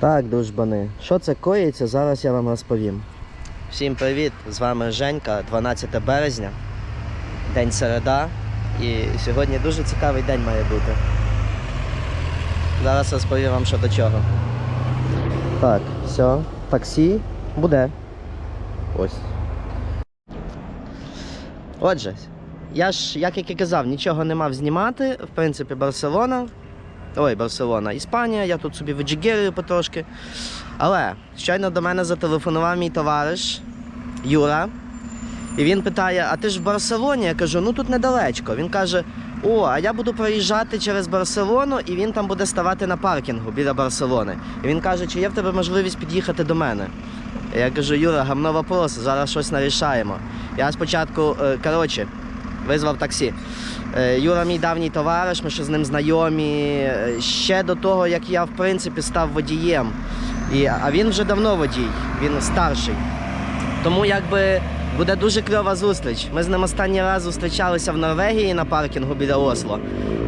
Так, дружбани, що це коїться, зараз я вам розповім. Всім привіт! З вами Женька, 12 березня, день середа. І сьогодні дуже цікавий день має бути. Зараз розповім вам що до чого. Так, все, таксі буде. Ось. Отже, я ж, як і казав, нічого не мав знімати. В принципі, Барселона. Ой, Барселона, Іспанія, я тут собі виджигерюю потрошки. Але щойно до мене зателефонував мій товариш Юра. І він питає: а ти ж в Барселоні? Я кажу, ну тут недалечко. Він каже: О, а я буду проїжджати через Барселону, і він там буде ставати на паркінгу біля Барселони. І він каже, чи є в тебе можливість під'їхати до мене? Я кажу, Юра, гамно вопрос, зараз щось нарішаємо. Я спочатку, е, коротше, визвав таксі. Е, Юра мій давній товариш, ми ще з ним знайомі. е, Ще до того, як я в принципі став водієм. І, а він вже давно водій, він старший. Тому якби буде дуже кльова зустріч. Ми з ним останній раз зустрічалися в Норвегії на паркінгу біля Осло,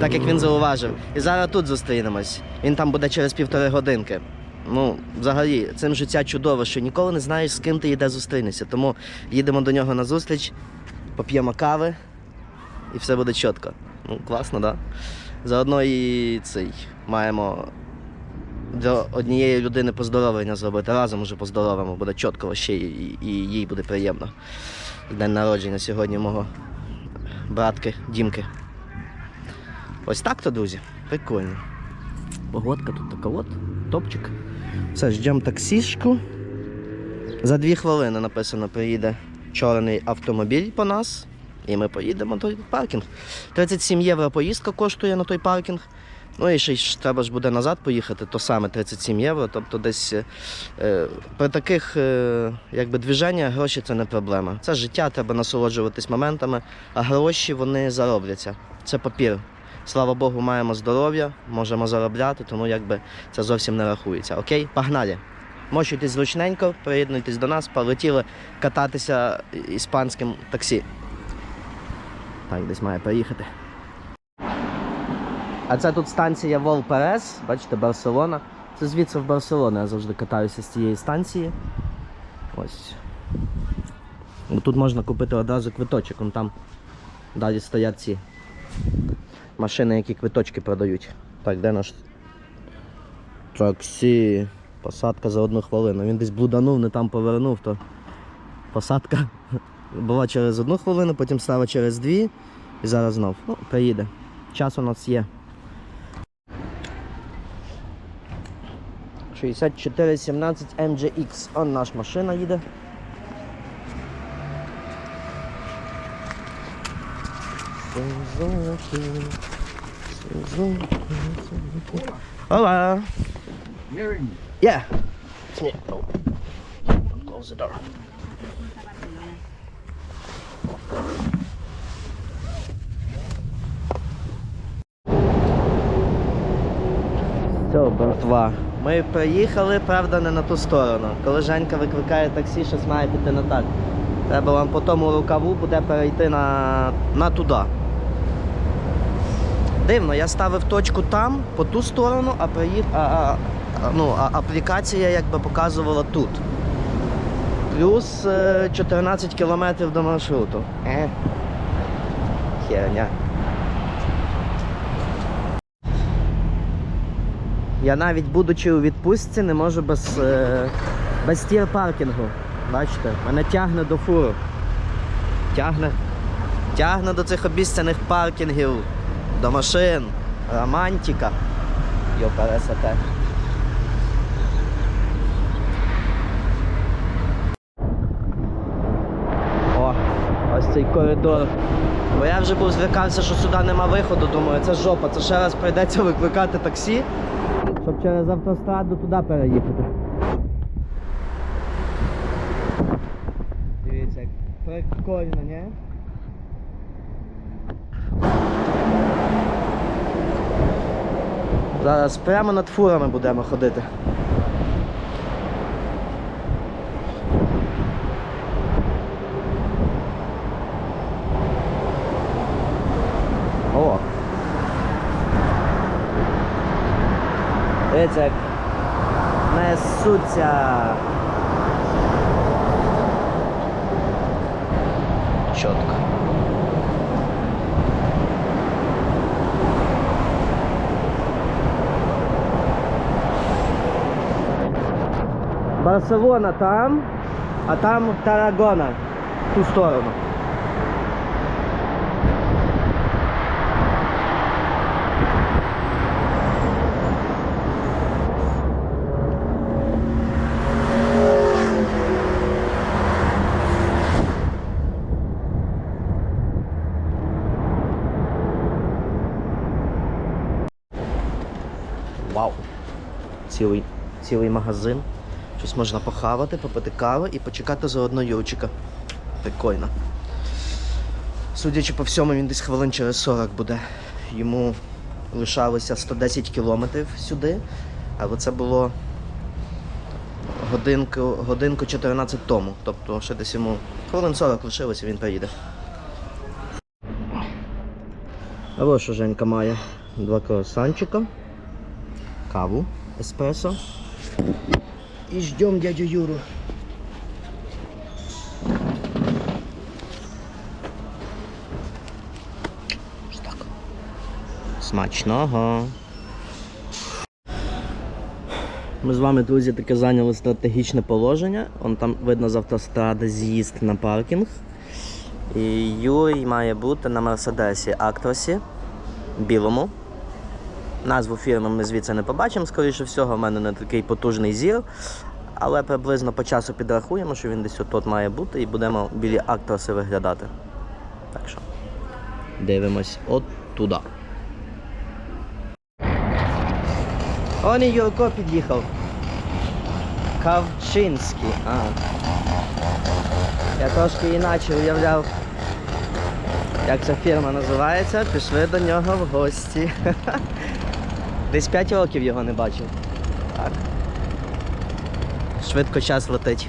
так як він зауважив. І зараз тут зустрінемось. Він там буде через півтори годинки. Ну, взагалі, цим життя чудово, що ніколи не знаєш, з ким ти йде зустрінешся. Тому їдемо до нього на зустріч, поп'ємо кави і все буде чітко. Ну, класно, так? Да? Заодно і цей маємо для однієї людини поздоровлення зробити. Разом уже поздоровимо, буде чітко ще і, і їй буде приємно. День народження сьогодні мого братки Дімки. Ось так то, друзі. Прикольно. Погодка тут така от, топчик. Все, ждемо таксішку. За дві хвилини написано, приїде чорний автомобіль по нас. І ми поїдемо на той паркінг. 37 євро поїздка коштує на той паркінг. Ну і ще ж треба ж буде назад поїхати, то саме 37 євро. Тобто десь е, е, при таких е, якби движеннях гроші це не проблема. Це життя, треба насолоджуватись моментами, а гроші вони заробляться. Це папір. Слава Богу, маємо здоров'я, можемо заробляти, тому якби це зовсім не рахується. Окей, погнали. Мочуйтесь зручненько, приєднуйтесь до нас, полетіли кататися іспанським таксі. Так, десь має приїхати. А це тут станція Волперес, бачите, Барселона. Це звідси в Барселону я завжди катаюся з цієї станції. Ось. Тут можна купити одразу квиточок, вон там далі стоять ці машини, які квиточки продають. Так, де наш таксі? Посадка за одну хвилину. Він десь блуданув, не там повернув, то посадка була через одну хвилину, потім стала через дві і зараз знов. Ну, приїде. Час у нас є. 6417 MGX. Он наш машина їде. Hola. Yeah. It's me. Oh. Close the door. Братва. Ми приїхали, правда, не на ту сторону. Коли Женька викликає таксі, щось має піти не так. Треба вам по тому рукаву буде перейти на, на туди. Дивно, я ставив точку там, по ту сторону, а приїх... а, а, ну, а аплікація якби показувала тут. Плюс е, 14 кілометрів до маршруту. Е. Херня. Я навіть будучи у відпустці, не можу без, е, без тір паркінгу. Бачите, мене тягне до фуру. Тягне. Тягне до цих обіцяних паркінгів, до машин. Романтика. Йопересете. О, ось цей коридор. Бо я вже був звикався, що сюди нема виходу, думаю, це жопа, це ще раз прийдеться викликати таксі, щоб через автостраду туди переїхати. Дивіться, прикольно, ні? Зараз прямо над фурами будемо ходити. О! Дивіться, як трясуться. Чітко. Барселона там, а там Тарагона. В ту сторону. Вау! Цілий, цілий магазин. Щось можна похавати, попити кави і почекати заодно Юрчика. Прикольно. Судячи по всьому, він десь хвилин через 40 буде. Йому лишалося 110 кілометрів сюди, але це було годинку, годинку 14 тому. Тобто ще десь йому хвилин 40 лишилося, він приїде. А ось що Женька має. Два круасанчика, каву, еспресо. І ждем дядю Юру. Так. Смачного. Ми з вами, друзі, таке зайняли стратегічне положення. Он там видно з автостради з'їзд на паркінг. І Юрій має бути на Мерседесі Актросі білому. Назву фірми ми звідси не побачимо, скоріше всього, в мене не такий потужний зір. Але приблизно по часу підрахуємо, що він десь отут має бути і будемо білі актроси виглядати. Так що дивимось от туди. Он і Юрко під'їхав. Кавчинський. А. Я трошки іначе уявляв, як ця фірма називається. Пішли до нього в гості. Десь 5 років його не бачив. Так. Швидко час летить.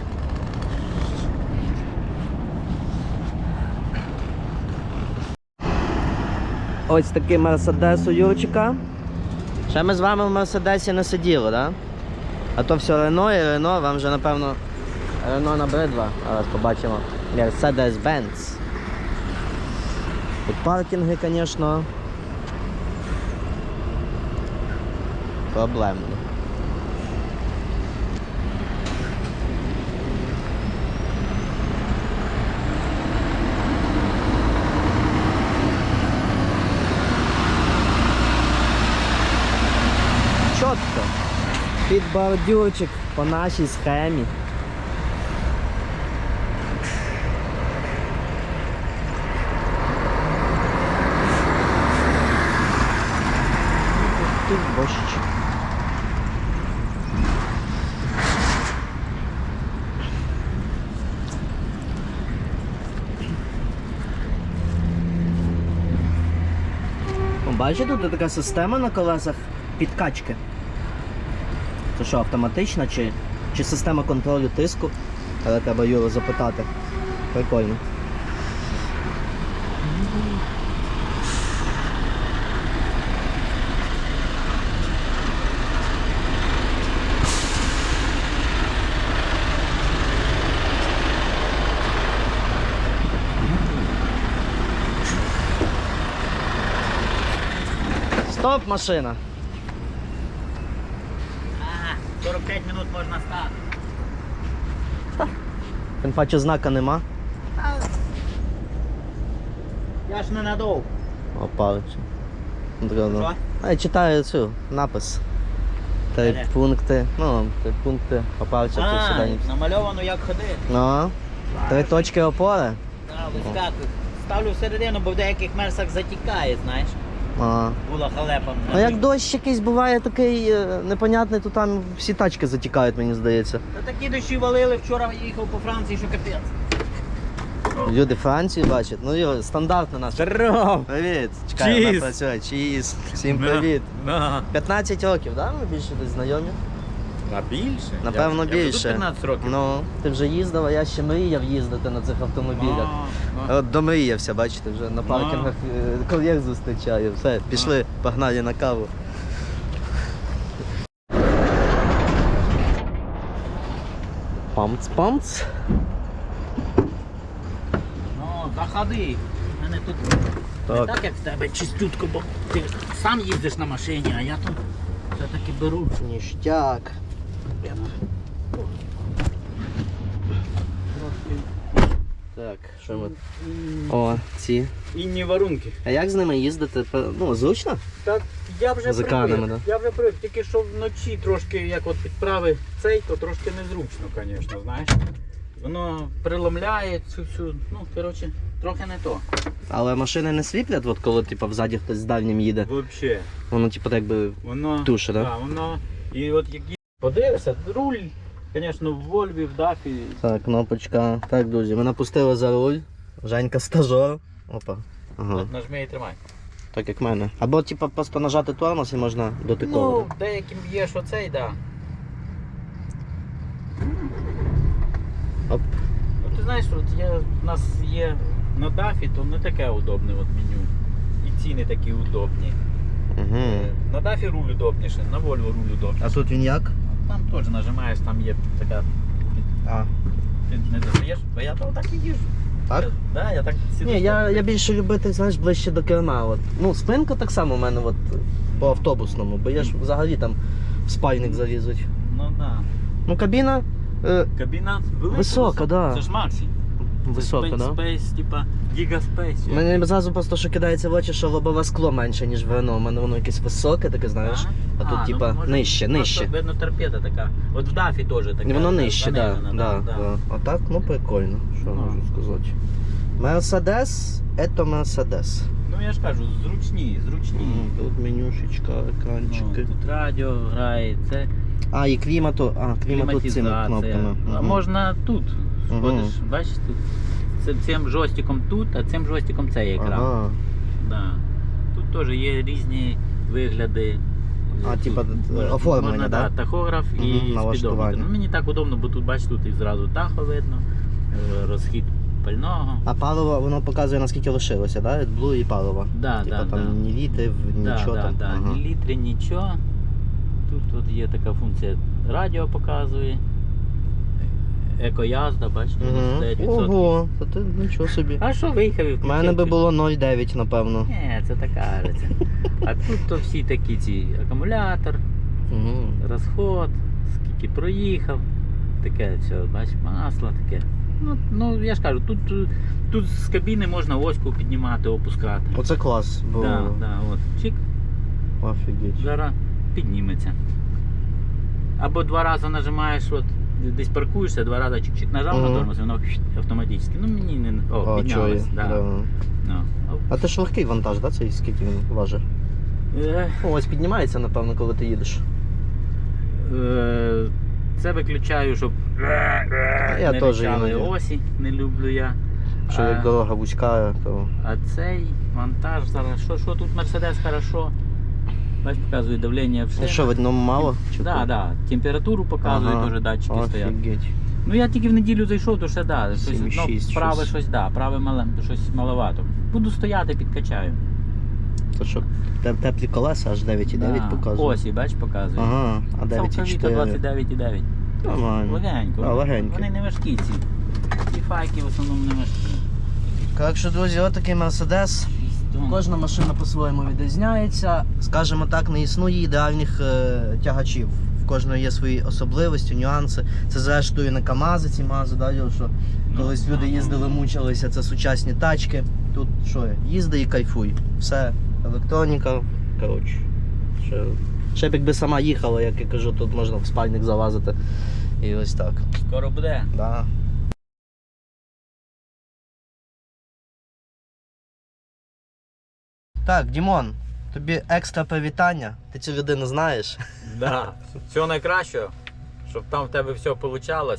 Ось такий мерседес у Юрчика. Ще ми з вами в Мерседесі не сиділи? Да? А то все Рено і Рено, вам вже напевно Рено набридва. Зараз побачимо. Mercedes-Benz. Тут паркінги, звісно. Проблемно. Чітко. Під бордюрчик по нашій схемі. Тут бощ. Бачите, тут така система на колесах підкачки. Це що, автоматична чи, чи система контролю тиску? Але треба Юру запитати. Прикольно. Стоп, машина. Ага, 45 минут можна стати. Тим паче знака нема. Я ж не надовго. Опалича. А я читаю цю напис. Три Де? пункти. Ну, три пункти опалича А, сюди. намальовано як ходити. Ну, три точки опори. Так, вискакую. Ставлю всередину, бо в деяких мерсах затікає, знаєш. А. Була халепа. А як дощ якийсь буває такий е, непонятний, то там всі тачки затікають, мені здається. Та такі дощі валили, вчора їхав по Франції, що капець. Люди Франції бачать. Ну Юр, стандартно нас. Здоров! Привіт! Чекай, вона Чіз! працює. Чіз. Всім привіт. 15 років, так? Ми більше десь знайомі? А більше? Напевно, я, Я більше. тут 15 років. Ну, ти вже їздив, а я ще мріяв їздити на цих автомобілях. Ну, ну. От домріявся, бачите, вже на паркінгах е, колег зустрічаю. Все, пішли, погнали на каву. Памц-памц. Ну, заходи. У мене тут не Так. так, як в тебе чистютко, бо ти сам їздиш на машині, а я тут все-таки беру. Ніштяк. Так, що ми. О, ці. Інні варунки. А як з ними їздити? Ну, зручно? Так, я вже З екранами, да? Я вже привик, тільки що вночі трошки, як от підправи цей, то трошки незручно, звісно, знаєш. Воно приломляє цю всю, ну, коротше, трохи не то. Але машини не світлять, от коли типу, взаді хтось з дальнім їде. Взагалі. Воно, типу, так би. Воно. Туше, да? Да, воно. І от як подивишся, руль, звісно, в Вольві, в Дафі. Так, кнопочка. Так, друзі, ми напустили за руль. Женька стажер. Опа. Ага. От нажми і тримай. Так як в мене. Або типу, просто нажати тормоз і можна Ну, дотиковувати. деяким є, що цей, да. Оп. Ну, ти знаєш, от я, у нас є на Дафі, то не таке удобне от меню. І ціни такі удобні. Угу. На Дафі руль удобніше, на Volvo руль удобніше. А тут він як? Там теж нажимаєш, там є така. А. Ти не достаєш, бо я то так і їжджу. Так? Да, я так сіду. Ні, я, я більше любитель, знаєш, ближче до керма. От. Ну, спинка так само в мене от, по автобусному, бо я ж взагалі там в спальник залізуть. Ну да. Ну, кабіна е, Кабіна велика. Висока, да. Це ж Максі. висока, Space, да? Space, типа Space. Мені зразу просто що кидається в очі, що лобове скло менше, ніж в Рено. У мене воно якесь високе, таке, знаєш. А тут, типа, ну, може, нижче, нижче. Видно, торпеда така. От в Дафі теж така. Воно нижче, так. Да, занижена, да, да. А так, ну прикольно, що Ну. можу сказати. Мерседес, это Мерседес. Ну я ж кажу, зручні, зручні. Тут менюшечка, Ну, тут радіо грає, це А, і клімату, а, клімату цими кнопками. А можна тут. Мгм. Сходиш, бачиш тут. Цим джойстиком тут, а цим джойстиком цей екран. Ага. Да. Тут теж є різні вигляди. А, Тут типа, можна- оформлення, можна, да? Тахограф і налаштування. спідометр. Ну, мені так удобно, бо тут бачиш, тут і зразу тахо видно, е, розхід пального. А паливо воно показує наскільки лишилося, да? AdBlue і паливо. Да, Типа да, там да. ні літрів, Да, нічого да, там. да. Ага. Ні літри, нічого. Тут от є така функція радіо показує. Екоязда, бачите, Мгм. 99%. Ого, то ти нічого собі. А що виїхав і У мене би було 0,9, напевно. Ні, це така кажеться. А тут то всі такі ці акумулятор, Угу. розход, скільки проїхав, таке все, бач, масло таке. Ну, ну я ж кажу, тут, тут з кабіни можна оську піднімати, опускати. Оце клас, бо Да, да, от. Чик, офігеть. зараз підніметься. Або два рази нажимаєш, от, десь паркуєшся, два рази чик-чик нажав на тормоз, і воно автоматично. Ну мені не. О, О, піднялось. Да. да. Ну. А це ж легкий вантаж, да? Цей скільки він важить? Е, О, ось піднімається, напевно, коли ти їдеш. Е, Це виключаю, щоб Я не теж ричали іноді. осі, не люблю я. Що А, як дорога вузька, то. а цей вантаж зараз. Що, що тут Мерседес хорошо? Бач, показує давлення в І шинах. що, в одному мало? Чи Да, да. Температуру показує, Ага. теж датчики стоять. Офігеть. Ну я тільки в неділю зайшов, то ще да. Щось, 7,6 ну, праве щось. щось, да, праве мале, щось маловато. Буду стояти, підкачаю. Це що, теплі колеса аж 9,9 Да. показує. Осі, бач, показує. Ага, а Цілковіто 9,4. 29,9. Нормально. Легенько. А, легенько. Вони не важкі ці. Ці файки в основному не важкі. Так що, друзі, отакий Мерседес. Кожна машина по-своєму відрізняється. Скажімо так, не існує ідеальних е, тягачів. В кожної є свої особливості, нюанси. Це зрештою не КАМАЗи, ці МАЗи, да, що Ну, колись люди їздили, мучилися, це сучасні тачки. Тут що, їзди і кайфуй. Все, електроніка, коротше. Ще, ще б якби сама їхала, як я кажу, тут можна в спальник залазити. І ось так. Скоро буде. Да. Так, Дімон, тобі екстра привітання. Ти цю людину знаєш. Да. Всього найкращого, щоб там в тебе все вийшло.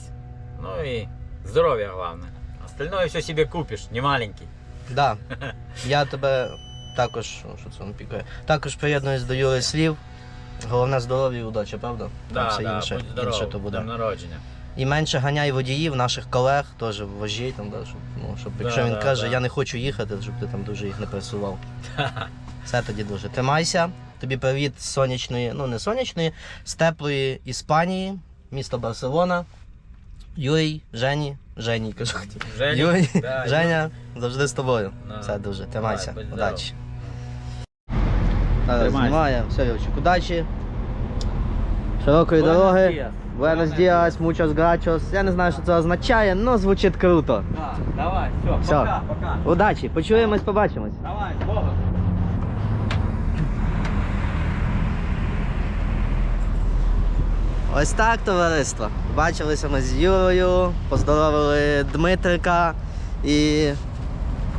Ну і здоров'я головне. Остальное все себе купиш, не маленький. Да. Я тебе також. Що це пікає? Також приєднуюсь до Юри слів. Головне здоров'я і удача, правда? Там все інше, будь здоров, інше то буде. Днем народження. І менше ганяй водіїв, наших колег, теж вожій, там, да, щоб, ну, щоб Да, якщо він да, каже, да. я не хочу їхати, щоб ти там дуже їх не пресував. Все тоді дуже. Тримайся. Тобі привіт з сонячної, ну не сонячної, з теплої Іспанії, місто Барселона. Юрій, Жені, Жені, кажу. Женя, Юрій, да, Женя, завжди з тобою. Да. Все дуже, тримайся. Давай, будь. Удачі. Зараз Тримайся. знімаємо. Все, Юрчик, удачі. Широкої дороги. Buenos días, muchos gracias. Я не знаю, що це означає, але звучить круто. Да, давай, все, Все. пока, пока. Удачі, почуємось, побачимось. Давай, з Богом. Ось так, товариство. Бачилися ми з Юрою, поздоровили Дмитрика і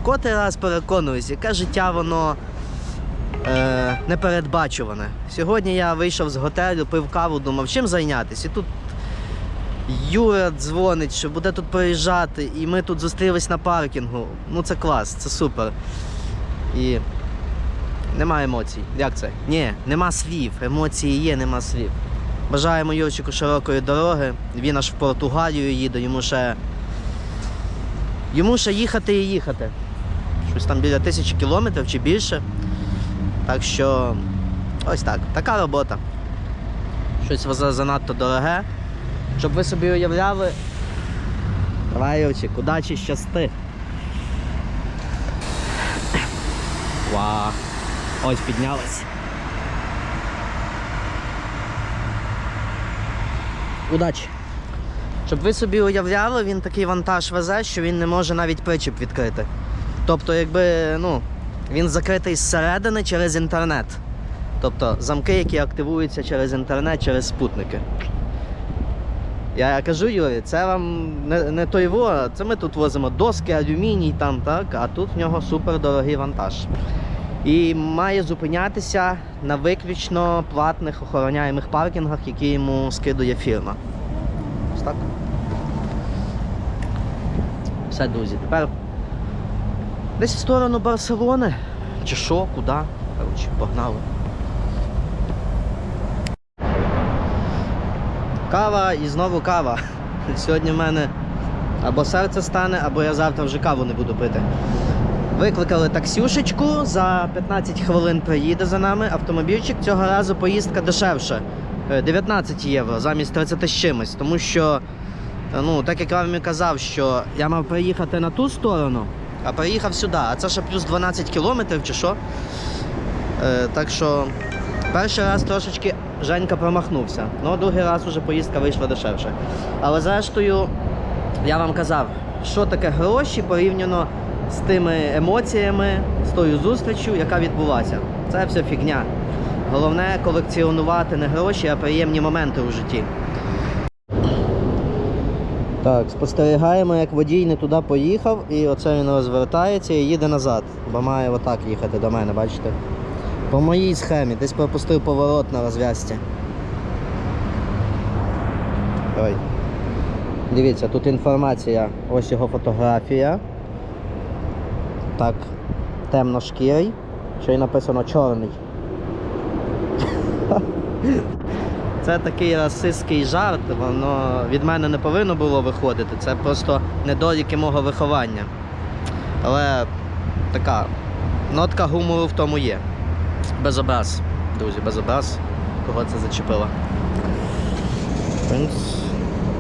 в котрий раз переконуюсь, яке життя воно е, непередбачуване. Сьогодні я вийшов з готелю, пив каву, думав, чим зайнятися. І тут Юра дзвонить, що буде тут приїжджати, і ми тут зустрілись на паркінгу. Ну це клас, це супер. І нема емоцій. Як це? Ні, нема слів. Емоції є, нема слів. Бажаємо Юрчику широкої дороги. Він аж в Португалію їде, йому ще. Йому ще їхати і їхати. Щось там біля тисячі кілометрів чи більше. Так що ось так. Така робота. Щось за- занадто дороге. Щоб ви собі уявляли. Давай, Юрчик, удачі, щасти. Вау. Ось піднялась. Удачі. Щоб ви собі уявляли, він такий вантаж везе, що він не може навіть причіп відкрити. Тобто, якби, ну, він закритий зсередини через інтернет. Тобто замки, які активуються через інтернет, через спутники. Я кажу, Юрі, це вам не, не той во, це ми тут возимо доски, алюміній там, так, а тут в нього супер дорогий вантаж. І має зупинятися на виключно платних охороняємих паркінгах, які йому скидує фірма. Ось так. Все, друзі. Тепер десь в сторону Барселони. Чи що, куди? Коротше, погнали. Кава і знову кава. Сьогодні в мене або серце стане, або я завтра вже каву не буду пити. Викликали таксюшечку, за 15 хвилин приїде за нами автомобільчик. Цього разу поїздка дешевше. Е, 19 євро замість 30 з чимось. Тому що, е, ну, так як я вам і казав, що я мав приїхати на ту сторону, а приїхав сюди. А це ще плюс 12 кілометрів чи що. Е, так що перший раз трошечки Женька промахнувся. Ну, другий раз уже поїздка вийшла дешевше. Але зрештою, я вам казав, що таке гроші порівняно з тими емоціями, з тою зустрічю, яка відбулася. Це все фігня. Головне колекціонувати не гроші, а приємні моменти у житті. Так, спостерігаємо, як водій не туди поїхав, і оце він розвертається і їде назад, бо має отак їхати до мене, бачите? По моїй схемі, десь пропустив поворот на розв'язці. Ой. Дивіться, тут інформація, ось його фотографія. Так, темношкірий, ще й написано чорний. Це такий расистський жарт, воно від мене не повинно було виходити. Це просто недоліки мого виховання. Але така нотка гумору в тому є. Без образ, друзі, без образ. Кого це зачепило?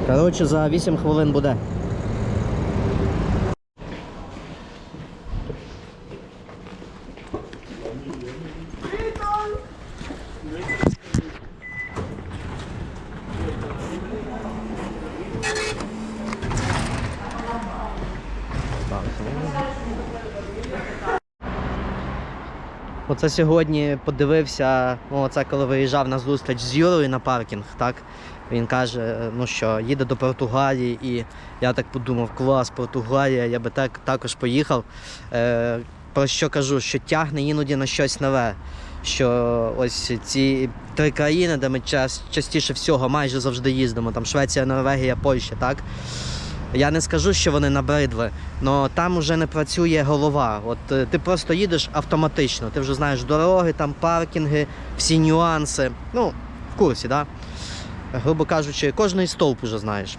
Коротше, за 8 хвилин буде. Оце сьогодні подивився, оце коли виїжджав на зустріч з Юрою на паркінг, так? Він каже, ну що, їде до Португалії, і я так подумав, клас, Португалія, я би так, також поїхав. Е, про що кажу, що тягне іноді на щось нове. Що ось ці три країни, де ми час, частіше всього майже завжди їздимо, там Швеція, Норвегія, Польща, так? Я не скажу, що вони набридли, але там вже не працює голова. От е, ти просто їдеш автоматично, ти вже знаєш дороги, там паркінги, всі нюанси. Ну, в курсі? Да? Грубо кажучи, кожний стовп уже знаєш.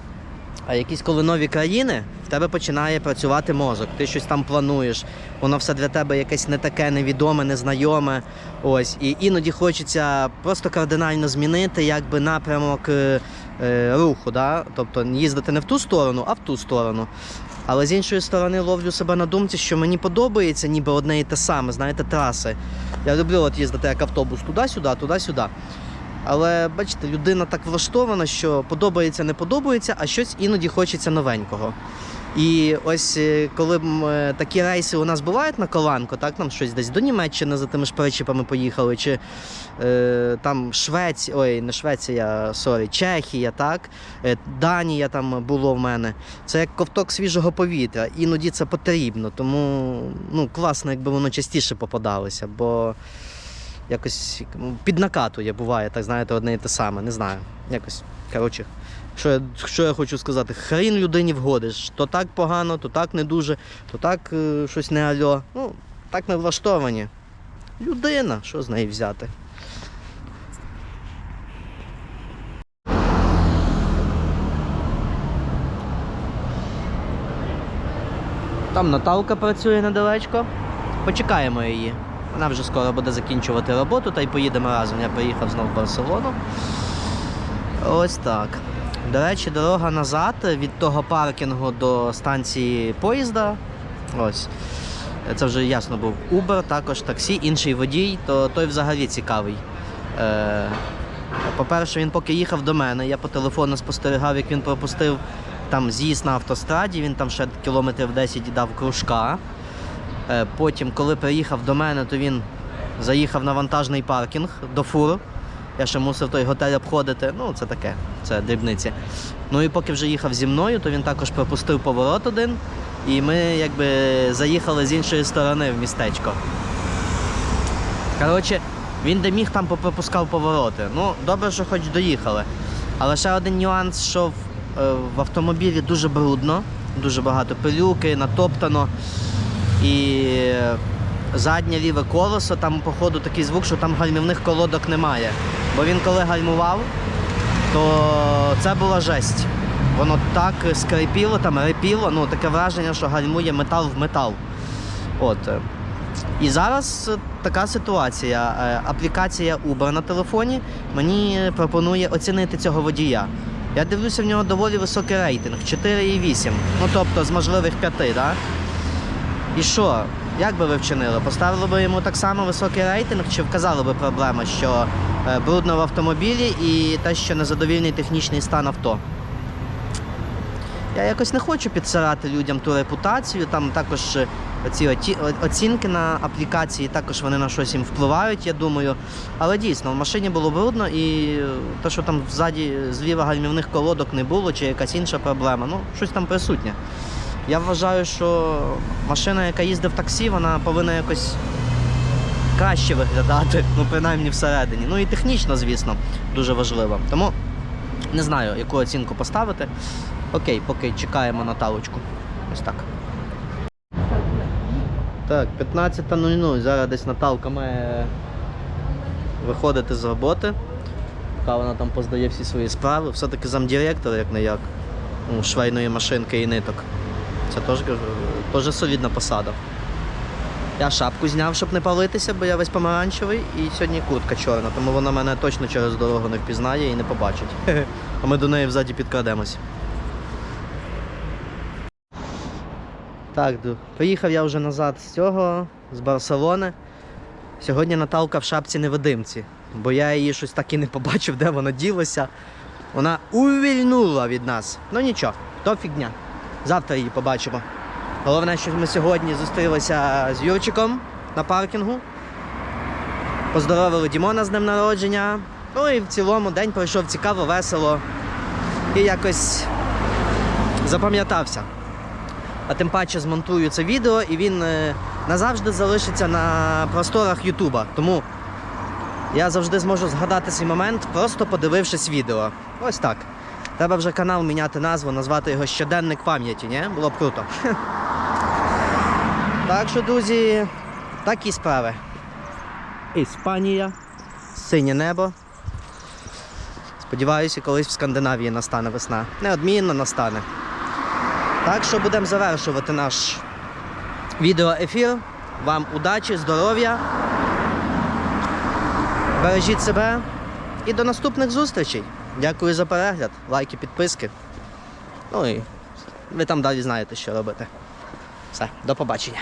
А якісь коли нові країни, в тебе починає працювати мозок. Ти щось там плануєш, воно все для тебе якесь не таке невідоме, незнайоме. Ось. І іноді хочеться просто кардинально змінити якби напрямок е, руху. Да? Тобто їздити не в ту сторону, а в ту сторону. Але з іншої сторони ловлю себе на думці, що мені подобається ніби одне і те саме, знаєте, траси. Я люблю от їздити як автобус туди-сюди, туди-сюди. Але бачите, людина так влаштована, що подобається, не подобається, а щось іноді хочеться новенького. І ось е, коли е, такі рейси у нас бувають на коланку, так нам щось десь до Німеччини за тими ж причіпами поїхали, чи е, там Швеція, ой, не Швеція, сорі, Чехія, так, е, Данія там було в мене. Це як ковток свіжого повітря. Іноді це потрібно, тому ну, класно, якби воно частіше попадалося, бо якось ну, піднакатує, буває, так знаєте, одне і те саме. Не знаю. Якось. Коротше, що я, що я хочу сказати, хрін людині вгодиш. То так погано, то так не дуже, то так е, щось не альо. Ну, так ми влаштовані. Людина, що з неї взяти? Там Наталка працює недалечко. Почекаємо її. Вона вже скоро буде закінчувати роботу та й поїдемо разом. Я приїхав знову в Барселону. Ось так. До речі, дорога назад від того паркінгу до станції поїзда. Ось. Це вже ясно був Uber, також таксі, інший водій, то той взагалі цікавий. Е, по-перше, він поки їхав до мене, я по телефону спостерігав, як він пропустив там з'їзд на автостраді, він там ще кілометрів 10 дав кружка. Е, Потім, коли приїхав до мене, то він заїхав на вантажний паркінг до фур. Я ще мусив той готель обходити. Ну, це таке, це дрібниці. Ну і поки вже їхав зі мною, то він також пропустив поворот один. І ми якби заїхали з іншої сторони в містечко. Коротше, він де міг там попропускав повороти. Ну, добре, що хоч доїхали. Але ще один нюанс, що в, е, в автомобілі дуже брудно, дуже багато пилюки, натоптано. І заднє ліве колесо, там, походу, такий звук, що там гальмівних колодок немає. Бо він коли гальмував, то це була жесть. Воно так скрипіло, там репіло, ну таке враження, що гальмує метал в метал. От. І зараз така ситуація. Е, Аплікація Uber на телефоні мені пропонує оцінити цього водія. Я дивлюся, в нього доволі високий рейтинг 4,8. Ну тобто з можливих 5, так? Да? І що? Як би ви вчинили? Поставили би йому так само високий рейтинг, чи вказали би проблема, що е, брудно в автомобілі і те, що незадовільний технічний стан авто? Я якось не хочу підсирати людям ту репутацію. Там також е, ці оцінки на аплікації, також вони на щось їм впливають, я думаю. Але дійсно, в машині було брудно і е, те, що там ззаді зліва гальмівних колодок не було, чи якась інша проблема, ну, щось там присутнє. Я вважаю, що машина, яка їздить в таксі, вона повинна якось краще виглядати, ну принаймні всередині. Ну і технічно, звісно, дуже важливо. Тому не знаю, яку оцінку поставити. Окей, поки чекаємо Наталочку. Ось так. Так, 15.00. Зараз десь Наталка має виходити з роботи. Поки вона там поздає всі свої справи. Все-таки замдиректор, як не як. Ну, швейної машинки і ниток. Це теж, кажу, теж солідна посада. Я шапку зняв, щоб не палитися, бо я весь помаранчевий, і сьогодні куртка чорна, тому вона мене точно через дорогу не впізнає і не побачить. А ми до неї взаді підкрадемось. Так. Поїхав я вже назад з цього, з Барселони. Сьогодні Наталка в шапці невидимці, бо я її щось так і не побачив, де вона ділася. Вона увільнула від нас. Ну нічого, то фігня. Завтра її побачимо. Головне, що ми сьогодні зустрілися з Юрчиком на паркінгу. Поздоровили Дімона з днем народження. Ну і в цілому день пройшов цікаво, весело і якось запам'ятався. А тим паче змонтую це відео і він е, назавжди залишиться на просторах Ютуба. Тому я завжди зможу згадати цей момент, просто подивившись відео. Ось так. Треба вже канал міняти назву, назвати його щоденник пам'яті, ні? Було б круто. Так що, друзі, такі справи. Іспанія, синє небо. Сподіваюся, колись в Скандинавії настане весна. Неодмінно настане. Так що будемо завершувати наш відеоефір. Вам удачі, здоров'я. Бережіть себе і до наступних зустрічей. Дякую за перегляд, лайки, підписки. Ну і ви там далі знаєте, що робити. Все, до побачення.